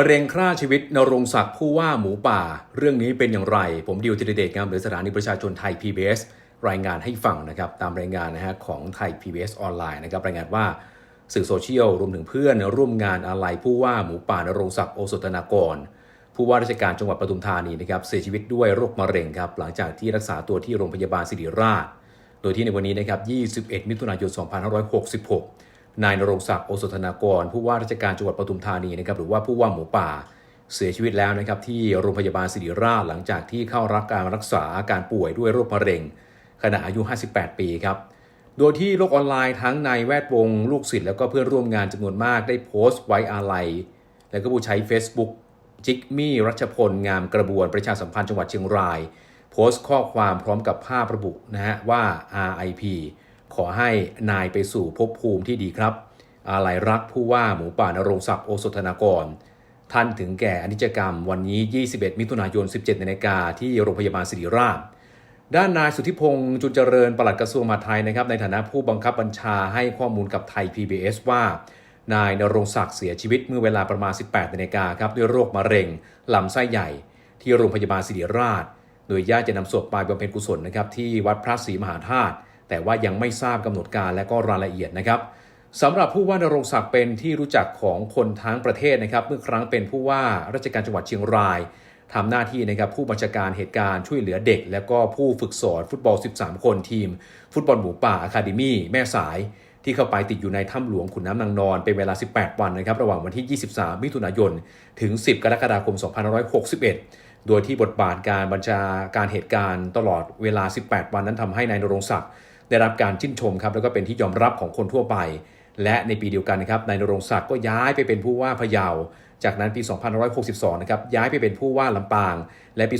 มะเร็งฆ่าชีวิตนรงศักดิ์ผู้ว่าหมูป่า เรื่องนี้เป็นอย่างไร ผมดิวจิเดชงามหรือสถานีประชาชนไทย PBS รายงานให้ฟังนะครับตามรายงานนะฮะของไทย PBS ออนไลน์นะครับรายงานว่าสื่อโซเชียลรวมถึงเพื่อนร่วมงานอาลัยผู้ว่าหมูป่านรงศักดิ์โอสถนากร ผู้ว่าราชการจังหวัดปทุมธานีนะครับเสียชีวิตด้วยโรคมะเร็งครับหลังจากที่รักษาตัวที่โรงพยาบาลศิริราช โดยที่ในวันนี้นะครับ 21 มิถุนายน 2566 นายนรงศักดิ์โอสถนากร ผู้ว่าราชการจังหวัดปทุมธานีนะครับหรือว่าผู้ว่าหมูป่า เสียชีวิตแล้วนะครับที่โรงพยาบาลศิริราชหลังจากที่เข้ารับการรักษาอาการป่วยด้วยโรคมะเร็ง ขณะอายุ 58 ปีครับโดยที่โลกออนไลน์ทั้งในแวดวง ลูกศิษย์แล้วก็เพื่อนร่วมงานจำนวนมากได้โพสต์ไว้อาลัย แล้วก็ผู้ใช้ Facebook จิกมี่รัชพล งามกระบวนประชาสัมพันธ์จังหวัดเชียงราย โพสต์ข้อความพร้อมกับภาพระบุนะฮะว่า RIP ขอให้นายไปสู่ภพภูมิที่ดีครับ อาลัยรักผู้ว่าหมูป่านรงศักดิ์โอสถนากร ท่านถึงแก่อนิจกรรมวันนี้ 21 มิถุนายน 17นาฬิกาที่โรงพยาบาลศิริราช ด้านนายสุทธิพงษ์จุนเจริญปลัดกระทรวงมหาดไทยนะครับในฐานะผู้บังคับบัญชาให้ข้อมูลกับไทย PBS ว่านายนรงศักดิ์เสียชีวิตเมื่อเวลาประมาณ 18นาฬิกาครับด้วยโรคมะเร็งลำไส้ใหญ่ ที่โรงพยาบาลศิริราช โดยญาติจะนำศพไปบำเพ็ญกุศลนะครับที่วัดพระศรีมหาธาตุ แต่ว่ายังไม่ทราบกำหนดการและก็รายละเอียดนะครับสำหรับผู้ว่านรงศักดิ์เป็นที่รู้จักของคนทั้งประเทศนะครับ เมื่อครั้งเป็นผู้ว่าราชการจังหวัดเชียงรายทำหน้าที่นะครับผู้บัญชาการเหตุการณ์ช่วยเหลือเด็ก และก็ผู้ฝึกสอนฟุตบอล 13 คนทีม ฟุตบอลหมูป่าอะคาเดมี่แม่สาย ที่เข้าไปติดอยู่ในถ้ำหลวงขุนน้ำนางนอน เป็นเวลา 18 วันนะครับ ระหว่างวันที่ 23 มิถุนายน ถึง 10 กรกฎาคม 2561 โดยที่บทบาทการบัญชาการเหตุการณ์ตลอดเวลา 18 วันนั้นทำให้นายนรงศักดิ์ ได้รับการชื่นชมครับแล้วก็เป็นที่ยอมรับของคนทั่วไป และในปีเดียวกันนะครับนายนรงศักดิ์ก็ย้ายไปเป็นผู้ว่าพะเยา จากนั้นปี 2562 นะครับย้ายไปเป็นผู้ว่าลำปาง และปี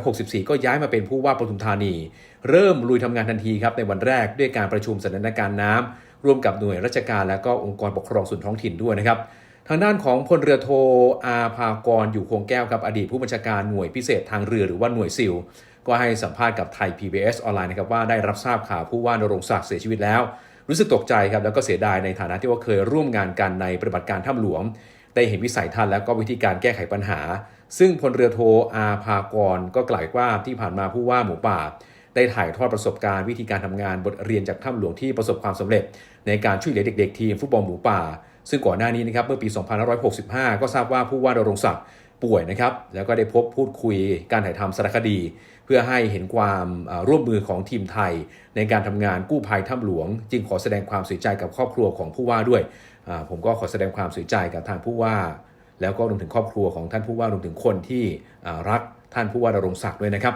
2564 ก็ย้ายมาเป็นผู้ว่าปทุมธานี เริ่มลุยทำงานทันทีครับในวันแรกด้วยการประชุมสถานการณ์น้ำร่วมกับหน่วยราชการและก็องค์กรปกครองส่วนท้องถิ่นด้วยนะครับ ทางด้านของพลเรือโทอาภากรอยู่คงแก้วครับอดีตผู้บัญชาการหน่วยพิเศษทางเรือหรือว่าหน่วยซิลก็ให้สัมภาษณ์กับไทย PBS ออนไลน์นะครับว่าได้รับทราบข่าวผู้ว่านรงศักดิ์เสียชีวิตแล้ว รู้สึกตกใจครับแล้วก็เสียดายในฐานะที่ว่าเคยร่วมงานกันในปฏิบัติการถ้ำหลวง ได้เห็นวิสัยทัศน์และก็วิธีการแก้ไขปัญหา ซึ่งพลเรือโทอาภากรก็กล่าวว่าที่ผ่านมาผู้ว่าหมูป่า ได้ถ่ายทอดประสบการณ์วิธีการทำงานบทเรียนจากถ้ำหลวงที่ประสบความสำเร็จ ในการช่วยเหลือเด็ก ๆ ทีมฟุตบอลหมูป่า ซึ่งก่อนหน้านี้นะครับเมื่อปี 2565 ก็ทราบว่าผู้ว่าดรงศักดิ์ป่วยนะครับแล้วก็ได้พบพูดคุยการถ่ายทำสารคดี เพื่อให้เห็นความร่วมมือของทีมไทย ในการทำงานกู้ภัยถ้ำหลวง จึงขอแสดงความเสียใจกับครอบครัวของผู้ว่าด้วยผมก็ขอแสดงความเสียใจกับทางผู้ว่า แล้วก็รวมถึงครอบครัวของท่านผู้ว่ารวมถึงคนที่รักท่านผู้ว่าดรงศักดิ์ด้วยนะครับ